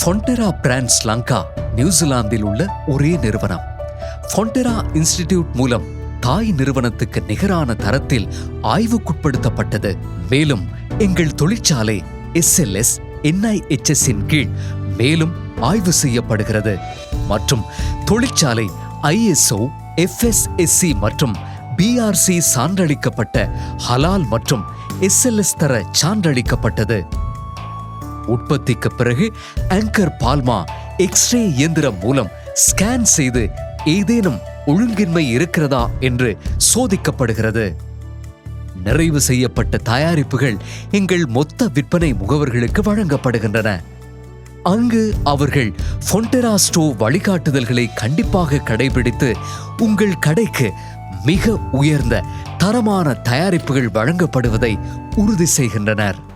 ஃபொண்டெரா brands Lanka நியூசிலாந்தில் உள்ள ஒரே நிறுவனம் ஃபொண்டெரா இன்ஸ்டிடியூட் மூலம் தாய் நிறுவனத்துக்கு நிகரான தரத்தில் ஆய்வுக்குட்படுத்தப்பட்டது மேலும் எங்கள் தொழிற்சாலை எஸ்எல்எஸ் என்ஐஎச்எஸ் இன் கீழ் மேலும் ஆய்வு செய்யப்படுகிறது மற்றும் தொழிற்சாலை ஐஎஸ்ஓ எஃப்எஸ்எஸ்சி மற்றும் பிஆர்சி சான்றளிக்கப்பட்ட ஹலால் மற்றும் எஸ்எல்எஸ் தர சான்றளிக்கப்பட்டது உற்பத்திக்கு பிறகு ஆங்கர் பால்மா எக்ஸ்ரே இயந்திரம் மூலம் ஸ்கேன் செய்து ஏதேனும் ஒழுங்கின்மை இருக்கிறதா என்று சோதிக்கப்படுகிறது. நிறைவு செய்யப்பட்ட தயாரிப்புகள் எங்கள் மொத்த விற்பனை முகவர்களுக்கு வழங்கப்படுகின்றன. அங்கு அவர்கள் ஃபொன்டெராஸ்டோ வழிகாட்டுதல்களை கண்டிப்பாக கடைபிடித்து உங்கள் கடைக்கு மிக உயர்ந்த தரமான தயாரிப்புகள் வழங்கப்படுவதை உறுதி செய்கின்றனர்.